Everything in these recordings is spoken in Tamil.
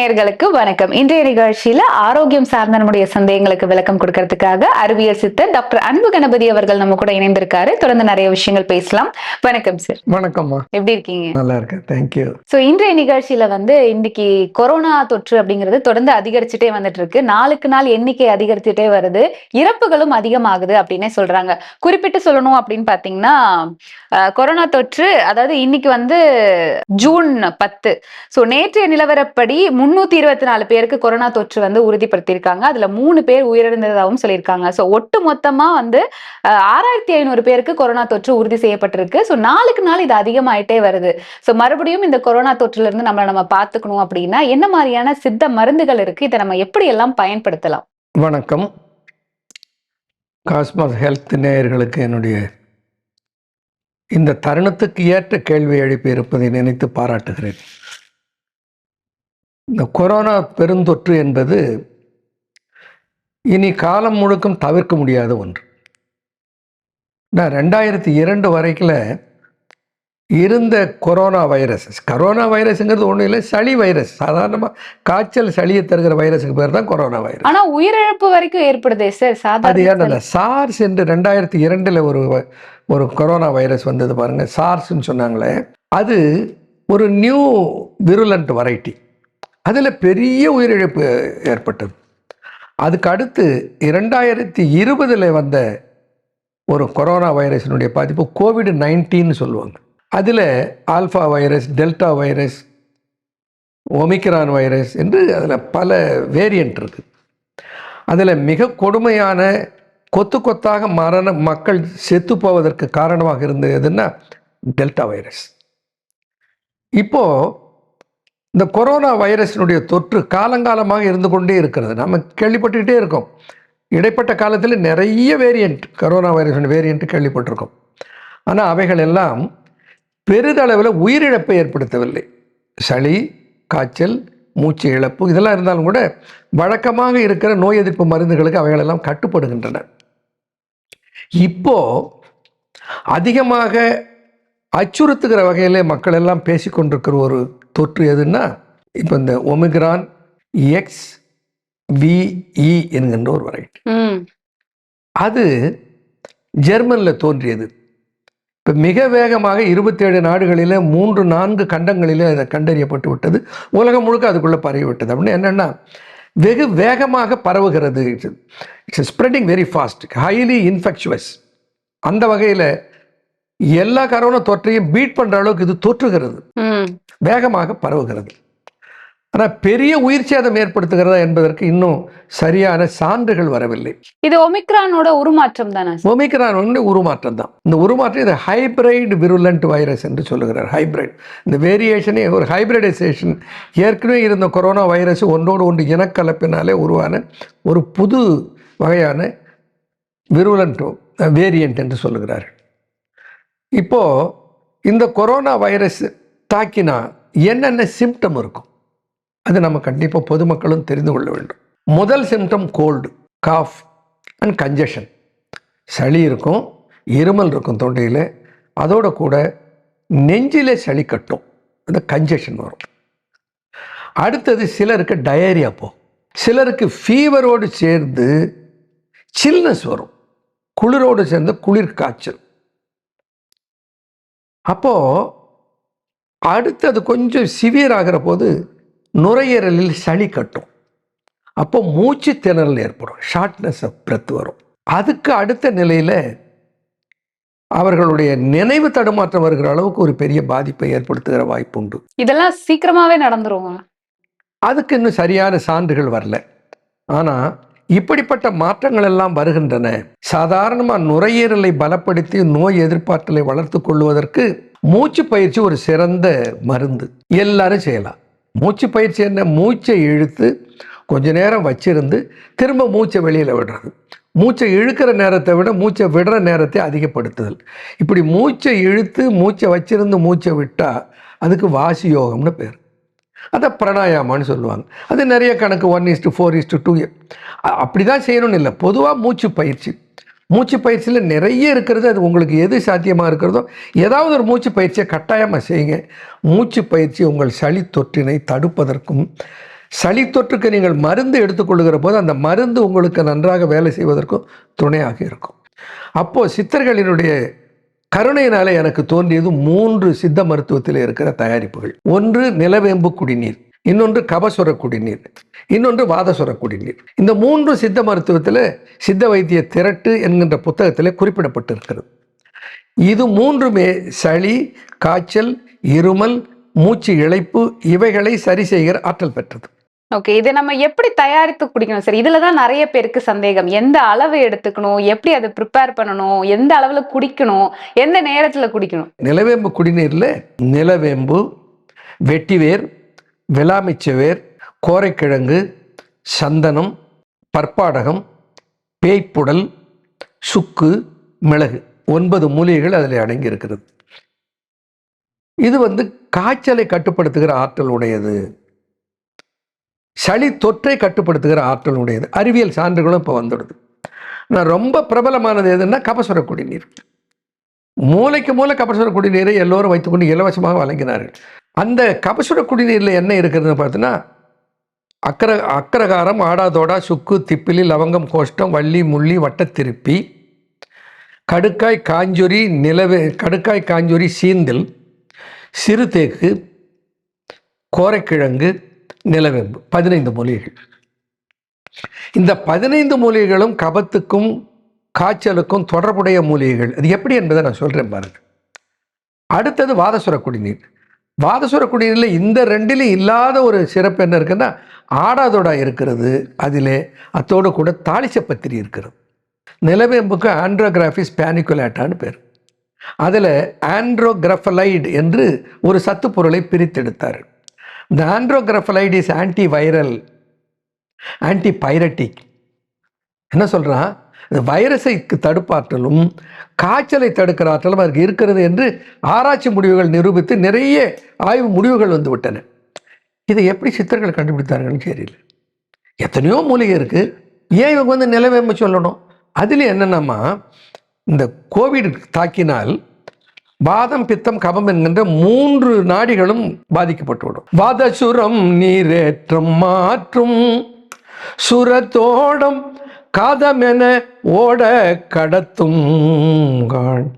நேயர்களுக்கு வணக்கம். இன்றைய நிகழ்ச்சியில ஆரோக்கியம் சார்ந்த நம்முடைய சந்தேகங்களுக்கு விளக்கம் கொடுக்கறதுக்காக அறிவியல் சித்தர் டாக்டர் அன்பு கணபதி அவர்கள் நம்ம கூட இணைந்திருக்காரு. தொடர்ந்து நிறைய விஷயங்கள் பேசலாம். வணக்கம் சார் வணக்கம்மா. எப்படி இருக்கீங்க? நல்லா இருக்கேன். தேங்க்யூ சோ இன்றைய நிகழ்ச்சியில வந்து இன்னைக்கு கொரோனா தொற்று அப்படிங்கிறது தொடர்ந்து அதிகரிச்சுட்டே வந்துட்டு இருக்கு. நாளுக்கு நாள் எண்ணிக்கை அதிகரிச்சுட்டே வருது. இறப்புகளும் அதிகமாகுது அப்படின்னே சொல்றாங்க. குறிப்பிட்டு சொல்லணும் அப்படின்னு பாத்தீங்கன்னா கொரோனா தொற்று அதாவது இன்னைக்கு வந்து ஜூன் பத்து. சோ நேற்றைய நிலவரப்படி முன்னூத்தி இருபத்தி நாலு பேருக்கு கொரோனா தொற்று வந்து உறுதிப்படுத்தியிருக்காங்க. அதுல மூணு பேர் உயிரிழந்ததாகவும் சொல்லியிருக்காங்க. ஸோ ஒட்டு மொத்தமா வந்து ஆறாயிரத்தி ஐநூறு பேருக்கு கொரோனா தொற்று உறுதி செய்யப்பட்டிருக்கு. ஸோ நாளுக்கு நாள் இது அதிகமாயிட்டே வருது. ஸோ மறுபடியும் இந்த கொரோனா தொற்றுல இருந்து நம்மளை நம்ம பார்த்துக்கணும் அப்படின்னா என்ன மாதிரியான சித்த மருந்துகள் இருக்கு? இதை நம்ம எப்படி எல்லாம் பயன்படுத்தலாம்? வணக்கம். காஸ்மாஸ் ஹெல்த் நேயர்களுக்கு என்னுடைய இந்த தருணத்துக்கு ஏற்ற கேள்வி எழுப்பி இருப்பதை நினைத்து பாராட்டுகிறேன். இந்த கொரோனா பெருந்தொற்று என்பது இனி காலம் முழுக்கும் தவிர்க்க முடியாத ஒன்று. நான் ரெண்டாயிரத்தி இரண்டு வரைக்கும் இருந்த கொரோனா வைரஸ் கரோனா வைரஸுங்கிறது ஒன்றும் இல்லை சளி வைரஸ். சாதாரணமாக காய்ச்சல் சளியை தருகிற வைரஸுக்கு பேர் தான் கொரோனா வைரஸ். ஆனா உயிரிழப்பு வரைக்கும் ஏற்படுதே சார் அது சாதாரண ஏன் சார்ஸ் என்று ரெண்டாயிரத்தி இரண்டில் ஒரு ஒரு கொரோனா வைரஸ் வந்தது பாருங்க சார்ஸ்ன்னு சொன்னாங்களே அது ஒரு நியூ விருலண்ட் வெரைட்டி. அதில் பெரிய உயிரிழப்பு ஏற்பட்டது. அதுக்கு அடுத்து இரண்டாயிரத்தி இருபதில் வந்த ஒரு கொரோனா வைரஸினுடைய பாதிப்பு கோவிட் நைன்டீன் சொல்லுவாங்க. அதில் alpha virus delta virus omicron virus என்று அதில் பல வேரியண்ட் இருக்குது அதில் மிக கொடுமையான கொத்து கொத்தாக மரண மக்கள் செத்து போவதற்கு காரணமாக இருந்தது எதுன்னா டெல்டா வைரஸ். இப்போது இந்த கொரோனா வைரஸினுடைய தொற்று காலங்காலமாக இருந்து கொண்டே இருக்கிறது. நம்ம கேள்விப்பட்டுக்கிட்டே இருக்கோம். இடைப்பட்ட காலத்தில் நிறைய வேரியண்ட் கொரோனா வைரஸின் வேரியண்ட்டு கேள்விப்பட்டிருக்கோம். ஆனால் அவைகள் எல்லாம் பெரிதளவில் உயிரிழப்பை ஏற்படுத்தவில்லை. சளி காய்ச்சல் மூச்சு இழப்பு இதெல்லாம் இருந்தாலும் கூட வழக்கமாக இருக்கிற நோய் எதிர்ப்பு மருந்துகளுக்கு அவைகளெல்லாம் கட்டுப்படுகின்றன. இப்போ அதிகமாக அச்சுறுத்துகிற வகையிலே மக்கள் எல்லாம் பேசிக்கொண்டிருக்கிற ஒரு தொற்று எதுன்னா இப்போ இந்த ஒமிக்ரான் எக்ஸ் விஇ என்கின்ற ஒரு வெரைட்டி அது ஜெர்மனில் தோன்றியது. இப்போ மிக வேகமாக இருபத்தேழு நாடுகளில் மூன்று நான்கு கண்டங்களிலே அது கண்டறியப்பட்டு விட்டது. உலகம் முழுக்க அதுக்குள்ளே பரவி விட்டது அப்படின்னு என்னென்னா வெகு வேகமாக பரவுகிறது. It's spreading very fast highly infectious அந்த வகையில் எல்லா கரோனா தொற்றையும் பீட் பண்ணுற அளவுக்கு இது தொற்றுகிறது. வேகமாக பரவுகிறது. ஆனால் பெரிய உயிர் சேதம் ஏற்படுத்துகிறதா என்பதற்கு இன்னும் சரியான சான்றுகள் வரவில்லை. இது ஒமிக்ரானோட உருமாற்றம் தானே? ஒமிக்ரான் உருமாற்றம் தான். இந்த உருமாற்றம் இது ஹைப்ரைடு விருலண்ட் வைரஸ் என்று சொல்லுகிறார். ஹைப்ரைட் இந்த வேரியேஷனே ஒரு ஹைப்ரிடைசேஷன் ஏற்கனவே இருந்த கொரோனா வைரஸ் ஒன்றோடு ஒன்று இனக்கலப்பினாலே உருவான ஒரு புது வகையான விருலண்ட் வேரியண்ட் என்று சொல்லுகிறார்கள். இப்போது இந்த கொரோனா வைரஸ் தாக்கினா என்னென்ன சிம்டம் இருக்கும்? அது நம்ம கண்டிப்பாக பொதுமக்களும் தெரிந்து கொள்ள வேண்டும். முதல் symptom cold cough and congestion சளி இருக்கும் இருமல் இருக்கும் தொண்டையில். அதோட கூட நெஞ்சிலே சளி கட்டும். அந்த கஞ்சஷன் வரும். அடுத்தது சிலருக்கு டயரியா போகும் சிலருக்கு ஃபீவரோடு சேர்ந்து சில்னஸ் வரும். குளிரோடு சேர்ந்து குளிர் காய்ச்சல் அப்போ அடுத்தது கொஞ்சம் சிவியர் ஆகிற போது நுரையீரலில் சளி கட்டும். அப்போ மூச்சு திணறல் ஏற்படும் ஷார்ட்னஸ் ஆஃப் பிரெத் வரும். அதுக்கு அடுத்த நிலையில் அவர்களுடைய நினைவு தடுமாற்றம் வருகிற அளவுக்கு ஒரு பெரிய பாதிப்பை ஏற்படுத்துகிற வாய்ப்பு உண்டு. இதெல்லாம் சீக்கிரமாவே நடந்துருவாங்க அதுக்கு இன்னும் சரியான சான்றுகள் வரல. ஆனால் இப்படிப்பட்ட மாற்றங்கள் எல்லாம் வருகின்றன. சாதாரணமாக நுரையீரலை பலப்படுத்தி நோய் எதிர்ப்பாற்றலை வளர்த்து கொள்வதற்கு மூச்சு பயிற்சி ஒரு சிறந்த மருந்து. எல்லாரும் செய்யலாம். மூச்சு பயிற்சி என்ன? மூச்சை இழுத்து கொஞ்ச நேரம் வச்சிருந்து திரும்ப மூச்சை வெளியில் விடுறது. மூச்சை இழுக்கிற நேரத்தை விட மூச்சை விடுற நேரத்தை அதிகப்படுத்துதல். இப்படி மூச்சை இழுத்து மூச்சை வச்சிருந்து மூச்சை விட்டால் அதுக்கு வாசி யோகம்னு பேர். அதை பிரணாயாமான்னு சொல்லுவாங்க. அது நிறைய கணக்கு one is to four is to two அப்படி தான் செய்யணும்னு இல்லை. பொதுவாக மூச்சு பயிற்சி. மூச்சு பயிற்சியில் நிறைய இருக்கிறது அது உங்களுக்கு எது சாத்தியமாக இருக்கிறதோ ஏதாவது ஒரு மூச்சு பயிற்சியை கட்டாயமாக செய்யுங்க. மூச்சு பயிற்சி உங்கள் சளி தொற்றினை தடுப்பதற்கும் சளி தொற்றுக்கு நீங்கள் மருந்து எடுத்துக்கொள்ளுகிற போது அந்த மருந்து உங்களுக்கு நன்றாக வேலை செய்வதற்கும் துணையாக இருக்கும். அப்போது சித்தர்களினுடைய கருணையினால எனக்கு தோன்றியது மூன்று சித்த மருத்துவத்தில் இருக்கிற தயாரிப்புகள். ஒன்று நிலவேம்பு குடிநீர் இன்னொன்று கபசுர குடிநீர் இன்னொன்று வாதசுர குடிநீர். இந்த மூன்று சித்த மருத்துவத்தில் சித்த வைத்திய திரட்டு என்கின்ற புத்தகத்தில் குறிப்பிடப்பட்டிருக்கிறது. இது மூன்றுமே சளி காய்ச்சல் இருமல் மூச்சு இழைப்பு இவைகளை சரி செய்கிற ஆற்றல் பெற்றது. ஓகே இதை நம்ம எப்படி தயாரித்து குடிக்கணும்? சார் இதுல தான் நிறைய பேருக்கு சந்தேகம். எந்த அளவு எடுத்துக்கணும்? எப்படி அதை ப்ரிப்பேர் பண்ணணும்? எந்த அளவுல குடிக்கணும்? எந்த நேரத்துல குடிக்கணும்? நிலவேம்பு குடிநீரில் நிலவேம்பு வெட்டிவேர் விளாமிச்சவேர் கோரைக்கிழங்கு சந்தனம் பற்பாடகம் பேய்ப்புடல் சுக்கு மிளகு ஒன்பது மூலிகைகள் அதில் அடங்கி இருக்கிறது இது வந்து காய்ச்சலை கட்டுப்படுத்துகிற ஆற்றல் உடையது. சளி தொற்றை கட்டுப்படுத்துகிற ஆற்றல் உடையது அறிவியல் சான்றுகளும் இப்போ வந்துடுது. நான் ரொம்ப பிரபலமானது எதுன்னா கபசுர குடிநீர் மூளைக்கு மூளை கபசுர குடிநீரை எல்லோரும் வைத்துக்கொண்டு இலவசமாக வழங்கினார்கள். அந்த கபசுர குடிநீரில் என்ன இருக்கிறதுன்னு பார்த்தீங்கன்னா அக்கர அக்கரகாரம் ஆடாதோடா சுக்கு திப்பிலி லவங்கம் கோஷ்டம் வள்ளி முள்ளி வட்டத்திருப்பி கடுக்காய் காஞ்சொரி நிலவே கடுக்காய் காஞ்சொரி சீந்தில் சிறுதேக்கு கோரைக்கிழங்கு நிலவேம்பு பதினைந்து மூலிகைகள். இந்த பதினைந்து மூலிகைகளும் கபத்துக்கும் காய்ச்சலுக்கும் தொடர்புடைய மூலிகைகள். அது எப்படி என்பதை நான் சொல்கிறேன் பாருங்க. அடுத்தது வாதசுர குடிநீர். வாதசுர குடிநீரில் இந்த ரெண்டிலும் இல்லாத ஒரு சிறப்பு என்ன இருக்குன்னா ஆடாதோடா இருக்கிறது. அதிலே அத்தோடு கூட தாளிச்சப்பத்திரி இருக்கிறது. நிலவேம்புக்கு ஆண்ட்ரோகிராஃபிஸ் பேனிகுலேட்டான்னு பேர். அதில் ஆண்ட்ரோகிரஃபலைடு என்று ஒரு சத்து பொருளை பிரித்தெடுத்தார். இந்த andrographolide is anti viral anti பைரட்டிக் என்ன சொல்கிறான் இந்த வைரஸைக்கு தடுப்பாற்றலும் காய்ச்சலை தடுக்கிற ஆற்றலும் அதற்கு இருக்கிறது என்று ஆராய்ச்சி முடிவுகள் நிரூபித்து நிறைய ஆய்வு முடிவுகள் வந்து விட்டன. இதை எப்படி சித்தர்கள் கண்டுபிடித்தார்கள்னு தெரியல. எத்தனையோ மூலிகை இருக்குது ஏன் இவங்க வந்து நிலவேம்பு சொல்லணும்? அதில் என்னென்னமா இந்த கோவிட் தாக்கினால் வாதம் பித்தம் கபம் என்கின்ற மூன்று நாடிகளும் பாதிக்கப்பட்டுவிடும். வாதசுரம் நீரேற்றம் மாற்றும். சுரத்தோடம் காதமென ஓட கடத்தும் காண்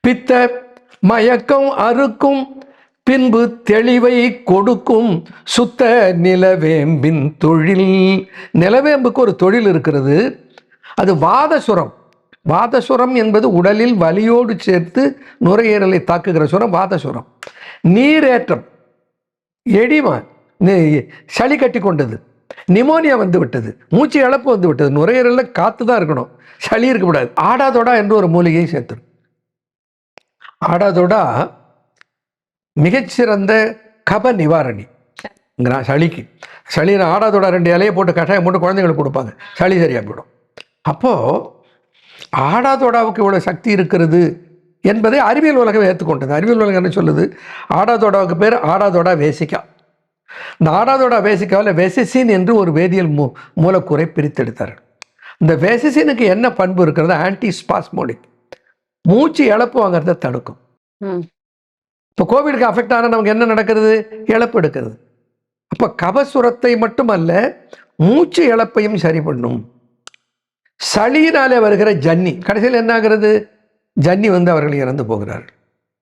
பித்த மயக்கம் அறுக்கும். பின்பு தெளிவை கொடுக்கும். சுத்த நிலவேம்பின் தொழில். நிலவேம்புக்கு ஒரு தொழில் இருக்கிறது. அது வாதசுரம். வாதசுரம் என்பது உடலில் வலியோடு சேர்த்து நுரையீரலை தாக்குகிற சுரம் வாதசுரம் நீரேற்றம் எடிமா சளி கட்டி கொண்டது. நிமோனியா வந்து விட்டது. மூச்சு இழப்பு வந்து விட்டது. நுரையீரலில் காற்று தான் இருக்கணும். சளி இருக்கக்கூடாது ஆடாதோடா என்று ஒரு மூலிகையை சேர்த்துடும் ஆடாதோடா மிகச்சிறந்த கப நிவாரணி. சளிக்கு. சளி ஆடாதோட ரெண்டு இலையை போட்டு கஷாயம் போட்டு குழந்தைங்களுக்கு கொடுப்பாங்க. சளி சரியாக போயிடும். அப்போது ஆடாதோடாவுக்கு இவ்வளோ சக்தி இருக்கிறது என்பதை அறிவியல் உலகம் ஏற்றுக்கொண்டது அறிவியல் உலகம் என்ன சொல்லுது? ஆடாதோடாவுக்கு பேர் ஆடாதோடா வேசிக்கா. இந்த ஆடாதோடா வேசிக்காவில் வெசிசின் என்று ஒரு வேதியியல் மூ மூலக்கூறை பிரித்தெடுத்தார்கள் இந்த வெசிசினுக்கு என்ன பண்பு இருக்கிறது? ஆன்டி ஸ்பாஸ்மோடிக் மூச்சு இழப்பு வாங்குறத தடுக்கும். இப்போ கோவிடுக்கு அஃபெக்ட் ஆனால் நமக்கு என்ன நடக்கிறது? இழப்பு எடுக்கிறது. அப்போ கபசுரத்தை மட்டுமல்ல மூச்சு இழப்பையும் சரி பண்ணும். சளியினாலே வருகிற ஜன்னி கடைசியில் என்னாகிறது? ஜன்னி வந்து அவர்கள் இறந்து போகிறார்கள்.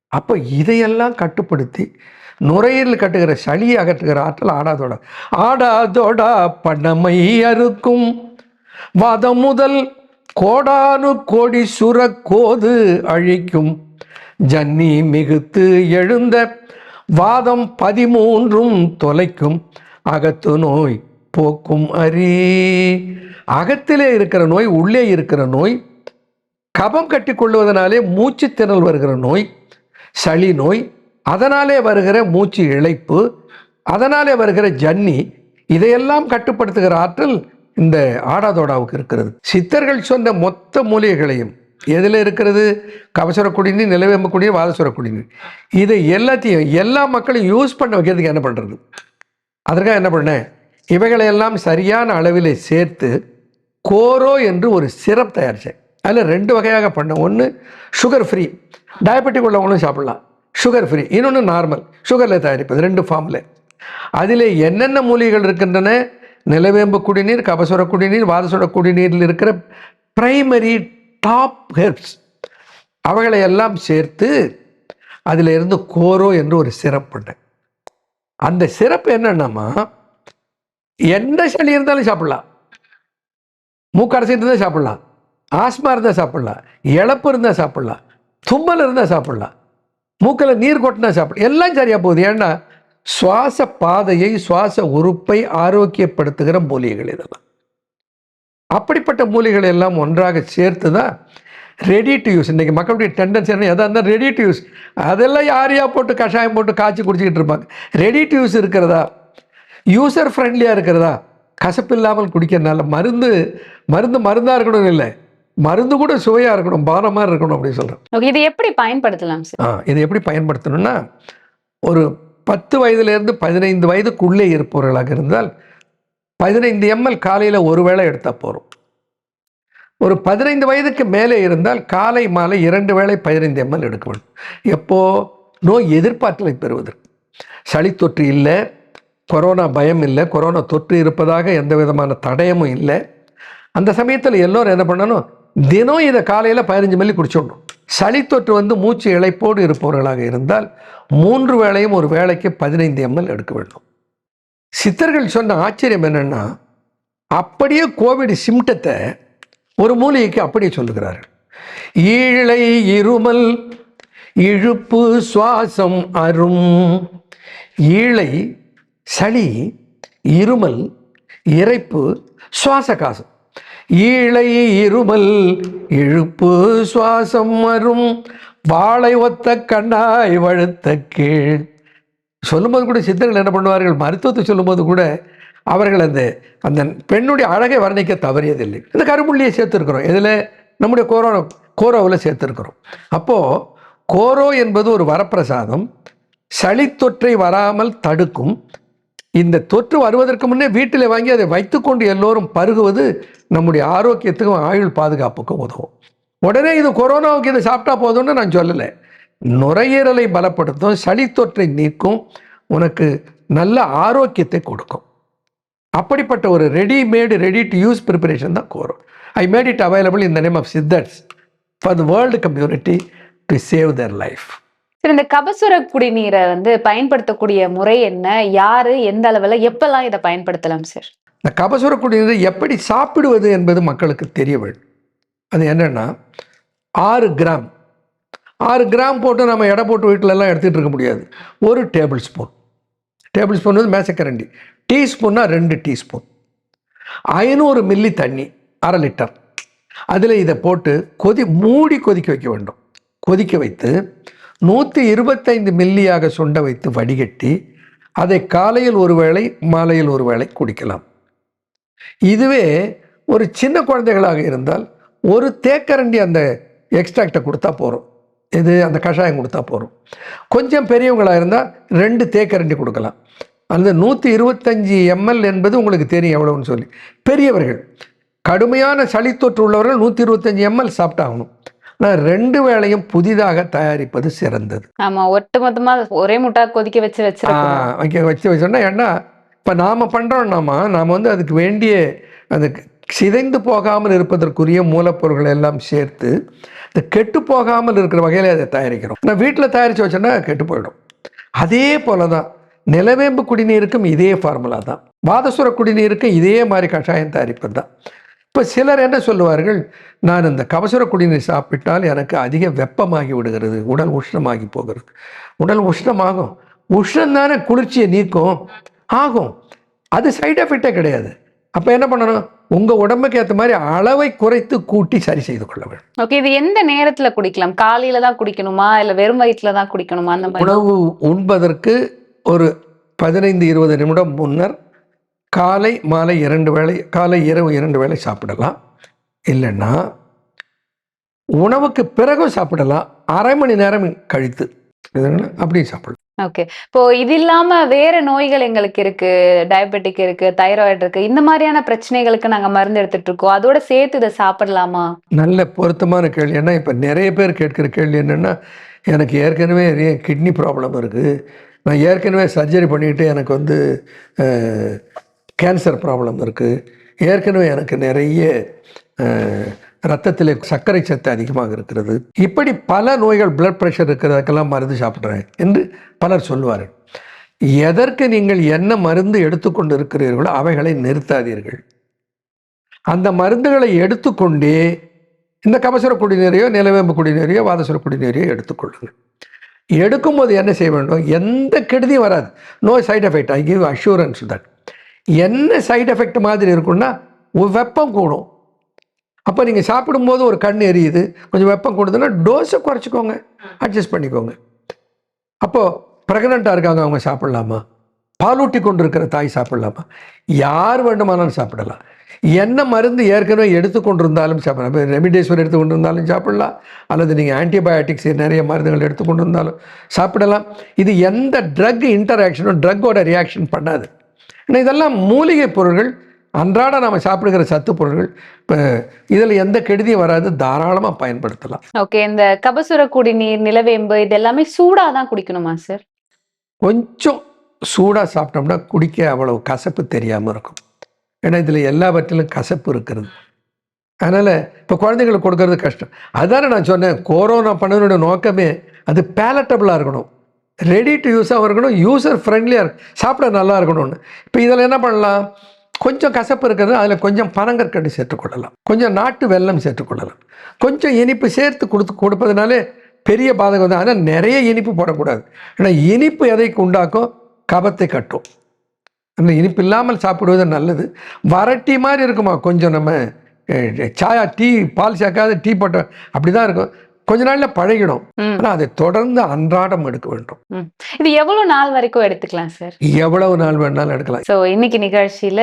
அப்போ இதையெல்லாம் கட்டுப்படுத்தி நுரையீரல் கட்டுகிற சளியை அகற்றுகிற ஆற்றல் ஆடாதோட ஆடாதோடா பண்ணமை அறுக்கும். வாதம் முதல் கோடானு கோடி கோது அழிக்கும். ஜன்னி மிகுத்து எழுந்த வாதம் பதிமூன்றும் தொலைக்கும். அகத்து நோய் போக்கும் அரே அகத்திலே இருக்கிற நோய் உள்ளே இருக்கிற நோய் கபம் கட்டி கொள்வதனாலே மூச்சு திணல் வருகிற நோய் சளி நோய் அதனாலே வருகிற மூச்சு இழைப்பு அதனாலே வருகிற ஜன்னி இதையெல்லாம் கட்டுப்படுத்துகிற ஆற்றல் இந்த ஆடாதோடாவுக்கு இருக்கிறது. சித்தர்கள் சொன்ன மொத்த மூலிகைகளையும் எதில் இருக்கிறது கபசுர குடிநீர் நிலவேம்பு குடிநீர் வாதசுர குடிநீர். இதை எல்லாத்தையும் எல்லா மக்களும் யூஸ் பண்ண வைக்கிறதுக்கு என்ன பண்ணுறது அதற்காக என்ன பண்ணேன்? இவைகளையெல்லாம் சரியான அளவில் சேர்த்து கோரோ என்று ஒரு சிரப் தயாரித்தேன் அதில் ரெண்டு வகையாக பண்ணேன் ஒன்று சுகர் ஃப்ரீ டயபெட்டிக் உள்ளவங்களும் சாப்பிட்லாம். சுகர் ஃப்ரீ இன்னொன்று நார்மல் சுகரில் தயாரிப்பது. ரெண்டு ஃபார்மில் அதில் என்னென்ன மூலிகைகள் இருக்கின்றன? நிலவேம்பு குடிநீர் கபசுர குடிநீர் வாதசுர குடிநீரில் இருக்கிற பிரைமரி டாப் ஹெர்ப்ஸ் அவைகளை எல்லாம் சேர்த்து அதில் இருந்து கோரோ என்று ஒரு சிறப்பு அந்த சிறப்பு என்னென்னமா எந்த சளி இருந்தாலும் சாப்பிடலாம். மூக்கடைசி இருந்தால் சாப்பிடலாம். ஆஸ்மா இருந்தால் சாப்பிடலாம். இழப்பு இருந்தால் சாப்பிடலாம். தும்மல் இருந்தால் சாப்பிடலாம். மூக்கில் நீர் கொட்டினா சாப்பிடலாம். எல்லாம் சரியாக போகுது. ஏன்னா சுவாச பாதையை சுவாச உறுப்பை ஆரோக்கியப்படுத்துகிற மூலிகைகள் இதெல்லாம். அப்படிப்பட்ட மூலிகைகளை எல்லாம் ஒன்றாக சேர்த்து தான் ரெடி டு யூஸ் இன்றைக்கி மக்களுடைய டெண்டன்ஸ் என்ன எதாக இருந்தால் ரெடி டு யூஸ் அதெல்லாம் யாரையா போட்டு கஷாயம் போட்டு காய்ச்சி குடிச்சிக்கிட்டு இருப்பாங்க. ரெடி டு யூஸ் இருக்கிறதா? யூசர் ஃப்ரெண்ட்லியாக இருக்கிறதா? கசப்பு இல்லாமல் குடிக்கிறதுனால மருந்து மருந்து மருந்தாக இருக்கணும் இல்லை. மருந்து கூட சுவையாக இருக்கணும் பானமாக இருக்கணும் அப்படின்னு சொல்கிறேன் இது எப்படி பயன்படுத்தலாம் சார் ஆ இதை எப்படி பயன்படுத்தணும்னா ஒரு பத்து வயதிலிருந்து பதினைந்து வயதுக்குள்ளே இருப்பவர்களாக இருந்தால் பதினைந்து எம்எல் காலையில் ஒரு வேளை எடுத்தால் போதும். ஒரு பதினைந்து வயதுக்கு மேலே இருந்தால் காலை மாலை இரண்டு வேளை பதினைந்து எம்எல் எடுக்க வேண்டும். எப்போ? நோய் எதிர்ப்பாற்றலை பெறுவதற்கு. சளி தொற்று இல்லை கொரோனா பயம் இல்லை கொரோனா தொற்று இருப்பதாக எந்த விதமான தடயமும் இல்லை. அந்த சமயத்தில் எல்லோரும் என்ன பண்ணணும்? தினம் இதை காலையில் பதினஞ்சு மில்லி குடிச்சிடணும். சளி தொற்று வந்து மூச்சு இழைப்போடு இருப்பவர்களாக இருந்தால் மூன்று வேளையும் ஒரு வேளைக்கு பதினைந்து எம்எல் எடுக்க வேண்டும். சித்தர்கள் சொன்ன ஆச்சரியம் என்னென்னா அப்படியே கோவிட் சிம்டத்தை ஒரு மூலிகைக்கு அப்படியே சொல்லுகிறார்கள். ஈழை இருமல் இழுப்பு சுவாசம் அரும் ஈழை சளி இருமல் இரைப்பு சுவாச காசம் ஈழை இருமல் இழுப்பு சுவாசம் வரும். வாழை ஒத்த கண்ணாய் வழுத்த கீழ். சொல்லும்போது கூட சித்தர்கள் என்ன பண்ணுவார்கள்? மருத்துவத்தை சொல்லும்போது கூட அவர்கள் அந்த அந்த பெண்ணுடைய அழகை வர்ணிக்க தவறியதில்லை. இந்த கருமுள்ளியை சேர்த்துருக்குறோம். இதில் நம்முடைய கோரோ கோரோவில் சேர்த்துருக்குறோம். அப்போது கோரோ என்பது ஒரு வரப்பிரசாதம். சளி தொற்றை வராமல் தடுக்கும். இந்த தொற்று வருவதற்கு முன்னே வீட்டில் வாங்கி அதை வைத்துக்கொண்டு எல்லோரும் பருகுவது நம்முடைய ஆரோக்கியத்துக்கும் ஆயுள் பாதுகாப்புக்கும் உதவும். உடனே இது கொரோனாவுக்கு இதை சாப்பிட்டா போதும்னு நான் சொல்லலை. நுரையீரலை பலப்படுத்தும் சளி தொற்றை நீக்கும் உனக்கு நல்ல ஆரோக்கியத்தை கொடுக்கும். அப்படிப்பட்ட ஒரு readymade ready to use preparation தான் கோரும். I made it available in the name of Siddhars for the world community to save their life இந்த கபசுர குடிநீரை வந்து பயன்படுத்தக்கூடிய முறை என்ன? யாரு? எந்த அளவில்? எப்பெல்லாம் இதை பயன்படுத்தலாம் சார்? இந்த கபசுர குடிநீரை எப்படி சாப்பிடுவது என்பது மக்களுக்கு தெரிய வேண்டும். அது என்னென்னா ஆறு கிராம். ஆறு கிராம் போட்டு நம்ம எடை போட்டு வீட்டிலலாம் எடுத்துகிட்டு இருக்க முடியாது. ஒரு டேபிள் ஸ்பூன் டேபிள் ஸ்பூன் வந்து மேசக்கரண்டி. டீஸ்பூன்னா ரெண்டு டீஸ்பூன். ஐநூறு மில்லி தண்ணி அரை லிட்டர். அதில் இதை போட்டு கொதி மூடி கொதிக்க வைக்க வேண்டும். கொதிக்க வைத்து நூற்றி இருபத்தைந்து மில்லியாக சுண்ட வைத்து வடிகட்டி அதை காலையில் ஒரு வேளை மாலையில் ஒரு வேளை குடிக்கலாம். இதுவே ஒரு சின்ன குழந்தைகளாக இருந்தால் ஒரு தேக்கரண்டி அந்த எக்ஸ்ட்ராக்டை கொடுத்தா போகிறோம் இது அந்த கஷாயம் கொடுத்தா போகிறோம் கொஞ்சம் பெரியவங்களாக இருந்தால் ரெண்டு தேக்கரண்டி கொடுக்கலாம். அந்த நூற்றி இருபத்தஞ்சி எம்எல் என்பது உங்களுக்கு தெரியும் எவ்வளோன்னு சொல்லி. பெரியவர்கள் கடுமையான சளி தொற்று உள்ளவர்கள் நூற்றி இருபத்தஞ்சி எம்எல் சாப்பிட்டாகணும். ஆனால் ரெண்டு வேளையும் புதிதாக தயாரிப்பது சிறந்தது. ஆமா ஒட்டு மொத்தமா ஒரே முட்டா கொதிக்க வச்சு வச்சிருக்கோம் வைக்க வச்சு வச்சோன்னா ஏன்னா இப்போ நாம் பண்ணுறோம்னாமா நாம் வந்து அதுக்கு வேண்டிய அந்த சிதைந்து போகாமல் இருப்பதற்குரிய மூலப்பொருட்களை எல்லாம் சேர்த்து இந்த கெட்டு போகாமல் இருக்கிற வகையில் அதை தயாரிக்கிறோம். நான் வீட்டில் தயாரித்து வச்சோன்னா கெட்டு போயிடும். அதே போல தான் நிலவேம்பு குடிநீருக்கும் இதே ஃபார்முலா தான். வாதசுர குடிநீருக்கும் இதே மாதிரி கஷாயம் தயாரிப்பது தான் இப்போ சிலர் என்ன சொல்லுவார்கள்? நான் இந்த கபசுர குடிநீர் சாப்பிட்டால் எனக்கு அதிக வெப்பமாகி விடுகிறது உடல் உஷ்ணமாகி போகிறது. உடல் உஷ்ணமாகும் உஷ்ணம் தானே குளிர்ச்சியை நீக்கும். ஆகும். அது சைடு எஃபெக்டே கிடையாது. அப்போ என்ன பண்ணணும்? உங்கள் உடம்புக்கு ஏற்ற மாதிரி அளவை குறைத்து கூட்டி சரி செய்து கொள்ள வேண்டும். ஓகே இது எந்த நேரத்துல குடிக்கலாம்? காலையில தான் குடிக்கணுமா? இல்ல வெறும் வயிற்றுல தான் குடிக்கணுமா? அந்த உணவு உண்பதற்கு ஒரு பதினைந்து இருபது நிமிடம் முன்னர் காலை மாலை இரண்டு வேளை காலை இரவு இரண்டு வேளை சாப்பிடலாம். இல்லைன்னா உணவுக்கு பிறகும் சாப்பிடலாம். அரை மணி நேரம் கழித்து. அப்படியும் சாப்பிடலாம். ஓகே. இப்போ இது இல்லாம வேற நோய்கள் எங்களுக்கு இருக்கு. டயபெட்டிக் இருக்கு தைராய்டு இருக்கு. இந்த மாதிரியான பிரச்சனைகளுக்கு நாங்க மருந்து எடுத்துட்டு இருக்கோம். அதோட சேர்த்து இதை சாப்பிடலாமா? நல்ல பொருத்தமான கேள்வி. ஏன்னா இப்போ நிறைய பேர் கேட்குற கேள்வி என்னென்னா எனக்கு ஏற்கனவே கிட்னி ப்ராப்ளம் இருக்குது நான் ஏற்கனவே சர்ஜரி பண்ணிட்டு எனக்கு வந்து கேன்சர் ப்ராப்ளம் இருக்குது ஏற்கனவே எனக்கு நிறைய ரத்தத்தில் சர்க்கரை சத்து அதிகமாக இருக்கிறது. இப்படி பல நோய்கள் பிளட் ப்ரெஷர் இருக்கிறதுக்கெல்லாம் மருந்து சாப்பிட்றேன் என்று பலர் சொல்வார்கள். எதற்கு நீங்கள் என்ன மருந்து எடுத்துக்கொண்டு இருக்கிறீர்களோ அவைகளை நிறுத்தாதீர்கள். அந்த மருந்துகளை எடுத்துக்கொண்டே இந்த கபசுர குடிநீரையோ நிலவேம்பு குடிநீரையோ வாதசுர குடிநீரையோ எடுத்துக்கொள்ளுங்கள். எடுக்கும்போது என்ன செய்ய வேண்டும்? எந்த கெடுதியும் வராது. No side effect I give assurance that என்ன சைடு எஃபெக்ட் மாதிரி இருக்குன்னா வெப்பம் கூடும். அப்போ நீங்கள் சாப்பிடும்போது ஒரு கண் எரியுது. கொஞ்சம் வெப்பம் கூடுதுன்னா டோஸை குறைச்சிக்கோங்க. அட்ஜஸ்ட் பண்ணிக்கோங்க. அப்போது ப்ரெக்னெண்ட்டாக இருக்காங்க அவங்க சாப்பிட்லாமா? பாலூட்டி கொண்டு இருக்கிற தாய் சாப்பிட்லாமா? யார் வேண்டுமானாலும் சாப்பிடலாம். என்ன மருந்து ஏற்கனவே எடுத்துக்கொண்டிருந்தாலும் சாப்பிடலாம். ரெமிடேஸ்வர் எடுத்துக்கொண்டு இருந்தாலும் சாப்பிடலாம். அல்லது நீங்கள் ஆன்டிபயோட்டிக்ஸ் நிறைய மருந்துகள் எடுத்துக்கொண்டு இருந்தாலும் சாப்பிடலாம். இது எந்த ட்ரக் இன்டராக்ஷனும் ட்ரக்கோட ரியாக்ஷன் பண்ணாது. ஏன்னா இதெல்லாம் மூலிகை பொருள்கள். அன்றாட நாம் சாப்பிடுகிற சத்து பொருள்கள். இப்போ இதில் எந்த கெடுதியும் வராது. தாராளமாக பயன்படுத்தலாம். ஓகே இந்த கபசுர குடிநீர் நிலவேம்பு இது எல்லாமே சூடா தான் குடிக்கணுமா சார் கொஞ்சம் சூடாக சாப்பிட்டோம்னா குடிக்க அவ்வளவு கசப்பு தெரியாமல் இருக்கும். ஏன்னா இதில் எல்லாவற்றிலும் கசப்பு இருக்கிறது. அதனால் இப்போ குழந்தைங்களுக்கு கொடுக்கறது கஷ்டம். அதுதானே நான் சொன்னேன் கொரோனா பண்ணனுடைய நோக்கமே அது பேலட்டபுளாக இருக்கணும். ரெடி டு யூஸாகவும் இருக்கணும் யூஸர் ஃப்ரெண்ட்லியாக சாப்பிட நல்லா இருக்கணும்னு. இப்போ இதில் என்ன பண்ணலாம்? கொஞ்சம் கசப்பு இருக்கிறது அதில் கொஞ்சம் பனங்கற்கண்டு சேர்த்துக்கொள்ளலாம் கொஞ்சம் நாட்டு வெல்லம் சேர்த்துக்கொள்ளலாம் கொஞ்சம் இனிப்பு சேர்த்து கொடுத்து கொடுப்பதுனாலே பெரிய பாதகம் தான். ஆனால் நிறைய இனிப்பு போடக்கூடாது. ஏன்னா இனிப்பு எதை உண்டாக்கும்? கபத்தை கட்டும். அந்த இனிப்பு இல்லாமல் சாப்பிடுவது நல்லது. வரட்டி மாதிரி இருக்குமா? கொஞ்சம் நம்ம சாயா டீ பால் சேர்க்காத டீ போட்ட அப்படி தான் இருக்கும். கொஞ்ச நாளில் பழகிடும். ம். ஆனால் அதை தொடர்ந்து அன்றாடம் எடுக்க வேண்டும். இது எவ்வளவு நாள் வரைக்கும் எடுத்துக்கலாம் சார்? எவ்வளவு நாள் வேணாலும் எடுக்கலாம். சோ இன்னைக்கு நிகழ்ச்சியில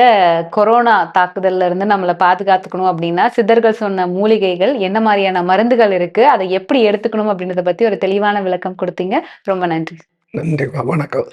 கொரோனா தாக்குதல்ல இருந்து நம்மளை பாதுகாத்துக்கணும் அப்படின்னா சித்தர்கள் சொன்ன மூலிகைகள் என்ன மாதிரியான மருந்துகள் இருக்கு அதை எப்படி எடுத்துக்கணும் அப்படின்றத பத்தி ஒரு தெளிவான விளக்கம் கொடுத்தீங்க. ரொம்ப நன்றி. நன்றி வணக்கம்.